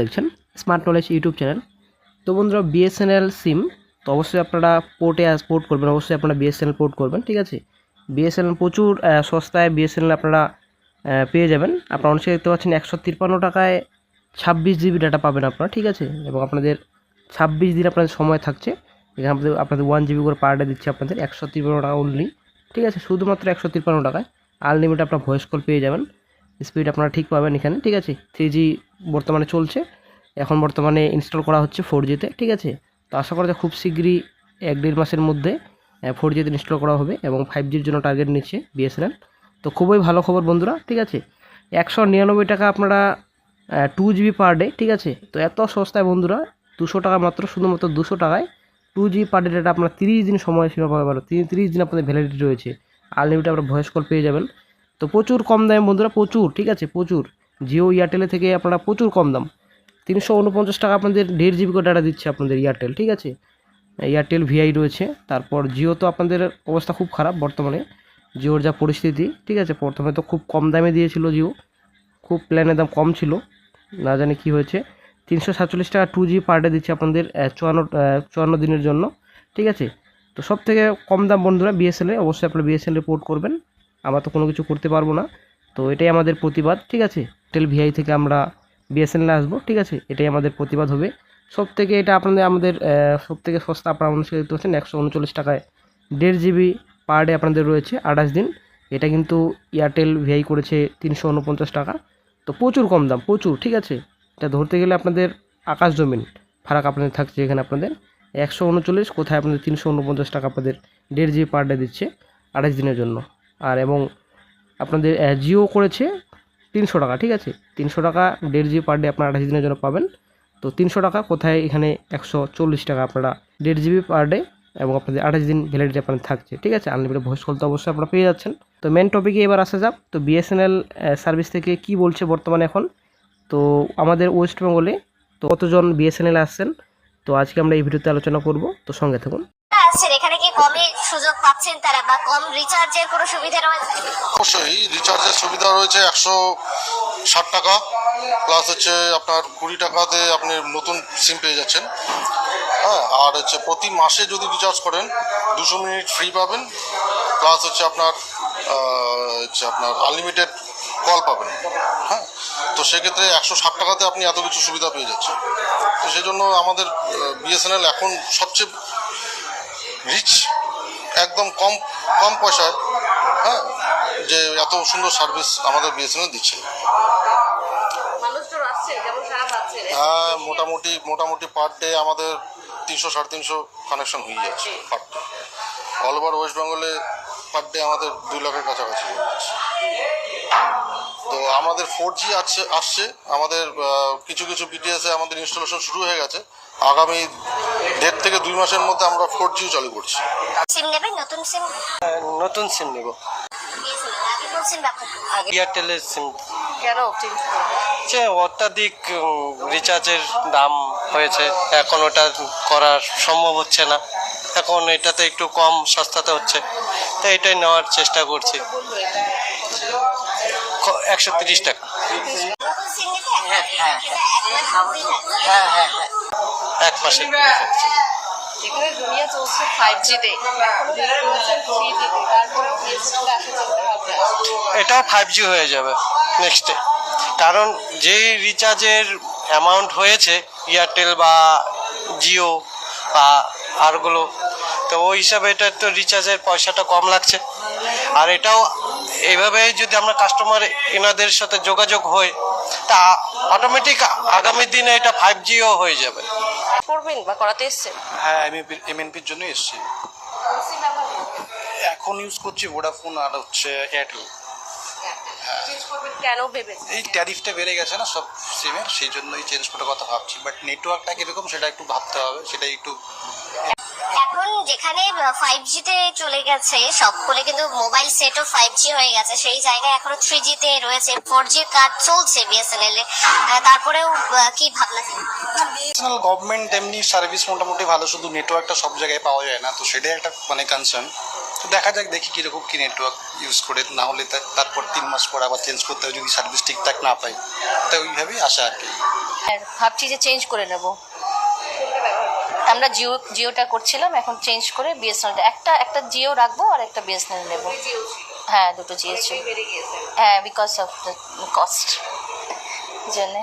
দেখছেন? Smart knowledge YouTube channel তো বন্ধুরা বিএসএনএল সিম তো অবশ্যই আপনারা পোর্টে পোর্ট করবেন, অবশ্যই আপনারা বিএসএনএল পোর্ট করবেন, ঠিক আছে? বিএসএনএল প্রচুর সস্তায় বিএসএনএল আপনারা পেয়ে যাবেন। আপনারা অনেকে দেখতে পাচ্ছেন একশো তিপ্পান্ন টাকায় ছাব্বিশ জিবি ডাটা পাবেন আপনারা, ঠিক আছে? এবং আপনাদের ছাব্বিশ দিন আপনাদের সময় থাকছে। এখানে আপনাদের আপনাদের ওয়ান জিবি করে পার ডে দিচ্ছে আপনাদের একশো তিপ্পান্ন টাকা অনলি ঠিক আছে? শুধুমাত্র একশো তিপ্পান্ন টাকায়। আনলিমিটেড আপনার ভয়েস কল পেয়ে যাবেন। স্পিড আপনারা ঠিক পাবেন এখানে, ঠিক আছে? থ্রি জি বর্তমানে চলছে। এখন বর্তমানে ইনস্টল করা হচ্ছে ফোর জিতে ঠিক আছে? তো আশা করা যায় খুব শীঘ্রই এক দেড় মাসের মধ্যে ফোর জিতে ইনস্টল করা হবে এবং ফাইভ জির জন্য টার্গেট নিচ্ছে বিএসএনএল তো খুবই ভালো খবর বন্ধুরা, ঠিক আছে? একশো নিরানব্বই টাকা আপনারা টু জিবি পার ডে ঠিক আছে? তো এত সস্তায় বন্ধুরা, দুশো টাকা মাত্র, শুধুমাত্র দুশো টাকায় two GB per day data আপনারা তিরিশ দিন সময় সীমা পাবে পারো তিরিশ দিন আপনাদের ভ্যালিডিটি রয়েছে। আনলিমিটেড আপনারা ভয়েস কল পেয়ে যাবেন। তো প্রচুর কম দামে বন্ধুরা, প্রচুর, ঠিক আছে, প্রচুর। জিও এয়ারটেলে থেকে আপনারা প্রচুর কম দাম। তিনশো উনপঞ্চাশ টাকা আপনাদের দেড় জিবি করে ডাটা দিচ্ছে আপনাদের এয়ারটেল ঠিক আছে? এয়ারটেল ভিআই রয়েছে, তারপর জিও তো আপনাদের অবস্থা খুব খারাপ বর্তমানে। জিওর যা পরিস্থিতি, ঠিক আছে, প্রথমে তো খুব কম দামে দিয়েছিল জিও খুব প্ল্যানের দাম কম ছিল, না জানি কি হয়েছে। তিনশো সাতচল্লিশ টাকা টু জি পার ডে দিচ্ছে আপনাদের চুয়ান্ন চুয়ান্ন দিনের জন্য, ঠিক আছে? তো সব থেকে কম দাম বন্ধুরা বিএসএলে অবশ্যই আপনারা বিএসএল পোর্ট করবেন। আমরা তো কোনো কিছু করতে পারব না। তো এটাই আমাদের প্রতিবাদ, ঠিক আছে? টেল ভিআই থেকে আমরা বিএসএনএলে আসব, ঠিক আছে? এটাই আমাদের প্রতিবাদ হবে। সব থেকে এটা আপনাদের, আমাদের সব থেকে সস্তা আপনারা মানুষকে দেখতে পাচ্ছেন একশো উনচল্লিশ টাকায়। দেড় জিবি পার ডে আপনাদের রয়েছে আঠাশ দিন। এটা কিন্তু এয়ারটেল ভিআই করেছে তিনশো উনপঞ্চাশ টাকা। তো প্রচুর কম দাম, প্রচুর, ঠিক আছে? এটা ধরতে গেলে আপনাদের আকাশ জমিন ফারাক আপনাদের থাকছে এখানে আপনাদের। একশো উনচল্লিশ কোথায় আপনাদের তিনশো উনপঞ্চাশ টাকা আপনাদের দেড় জিবি পার ডে দিচ্ছে আঠাশ দিনের জন্য। আর এবং আপনাদের জিও করেছে তিনশো টাকা, ঠিক আছে? তিনশো টাকা, দেড় জিবি পার ডে আপনারা আঠাশ দিনের জন্য পাবেন। তো তিনশো টাকা কোথায়? এখানে একশো চল্লিশ টাকা আপনারা দেড় জিবি পার ডে এবং আপনাদের আঠাশ দিন ভ্যালিডিটি আপনাদের থাকছে, ঠিক আছে? আনলিমিটেড ভয়েস কল তো অবশ্যই আপনারা পেয়ে যাচ্ছেন। তো মেন টপিকে এবার আসা যাক। তো বিএসএনএল সার্ভিস থেকে কি বলছে বর্তমানে এখন? তো আমাদের ওয়েস্ট বেঙ্গলে তো কতজন বিএসএনএল আসছেন? তো আজকে আমরা এই ভিডিওতে আলোচনা করব। তো সঙ্গে থাকুন। কি অবশ্যই রিচার্জের সুবিধা রয়েছে একশো ষাট টাকা প্লাস হচ্ছে আপনার কুড়ি টাকাতে আপনি নতুন সিম পেয়ে যাচ্ছেন। হ্যাঁ আর হচ্ছে প্রতি মাসে যদি রিচার্জ করেন, দুশো মিনিট ফ্রি পাবেন প্লাস হচ্ছে আপনার হচ্ছে আপনার আনলিমিটেড কল পাবেন। হ্যাঁ তো সেক্ষেত্রে একশো ষাট টাকাতে আপনি এত কিছু সুবিধা পেয়ে যাচ্ছেন। তো সেই জন্য আমাদের বিএসএনএল এখন সবচেয়ে রিচ একদম কম কম পয়সায় হ্যাঁ যে এত সুন্দর সার্ভিস আমাদের বিএসএনএল দিচ্ছে। হ্যাঁ মোটামুটি মোটামুটি পার ডে আমাদের তিনশো সাড়ে তিনশো কানেকশন হয়ে যাচ্ছে per day all over West বেঙ্গলে পার ডে আমাদের দুই লাখের কাছাকাছি। হয়ে যাচ্ছে তো আমাদের ফোর জি আছে আসছে। আমাদের কিছু কিছু বিটিএসে আমাদের ইনস্টলেশন শুরু হয়ে গেছে। আগামী দেড় থেকে দুই মাসের মধ্যে আমরা ফোর জিও চালু করছি। সিম নেবেন নতুন সিম নতুন সিম নেব? এয়ারটেলের সিম কেন যে অত্যাধিক রিচার্জের দাম হয়েছে। এখন ওটা করা সম্ভব হচ্ছে না। এখন এটাতে একটু কম সস্তাতে হচ্ছে। তো এটাই নেওয়ার চেষ্টা করছি। একশো তিরিশ টাকা। এটা এক মাস যেখানে ফাইভ জিতে এটাও ফাইভ জি হয়ে যাবে নেক্সটে কারণ যেই রিচার্জের অ্যামাউন্ট হয়েছে এয়ারটেল বা জিও বা আরগুলো তো ওই হিসাবে এটা তো রিচার্জের পয়সাটা কম লাগছে। আর এটাও এইভাবে যদি আমরা কাস্টমার এনাদের সাথে যোগাযোগ হয় তা অটোমেটিক আগামী দিনে এটা ফাইভ জিও হয়ে যাবে। করবেন বা করাতে এসছেন? হ্যাঁ আমি এমএনপির জন্য এসেছি। এখন ইউজ করছি ভোডাফোন আর হচ্ছে এয়ারটেল কেন এই ট্যারিফটা বেড়ে গেছে না সব সিমের সেই জন্যই চেঞ্জ করার কথা ভাবছি। বাট নেটওয়ার্কটা কীরকম সেটা একটু ভাবতে হবে সেটাই একটু এখন যেখানে ফাইভ জিতে চলে গেছে সকলে কিন্তু মোবাইল সেটও ফাইভ জি হয়ে গেছে। সেই জায়গায় এখনও থ্রি জিতে রয়েছে ফোর জি কাজ চলছে বিএসএনএল এ। তারপরেও কি ভাবনা? ন্যাশনাল গভর্নমেন্ট এমনি সার্ভিস মোটামুটি ভালো শুধু নেটওয়ার্কটা সব জায়গায় পাওয়া যায় না তো সেটাই একটা মানে কনসার্ন তো দেখা যাক দেখি কীরকম কী নেটওয়ার্ক ইউজ করে না হলে তা- তারপর তিন মাস পর আবার চেঞ্জ করতে হবে যদি সার্ভিস ঠিকঠাক না পাই। তো ওইভাবেই আসা আর কি। ভাবছি যে চেঞ্জ করে নেব। আমরা জিও জিওটা করছিলাম এখন চেঞ্জ করে বিএসএনএলটা একটা একটা জিও রাখব আর একটা বিএসএনএল নেব। হ্যাঁ দুটো জিও ছিল। হ্যাঁ বিকজ অফ দ্য কস্ট জন্যে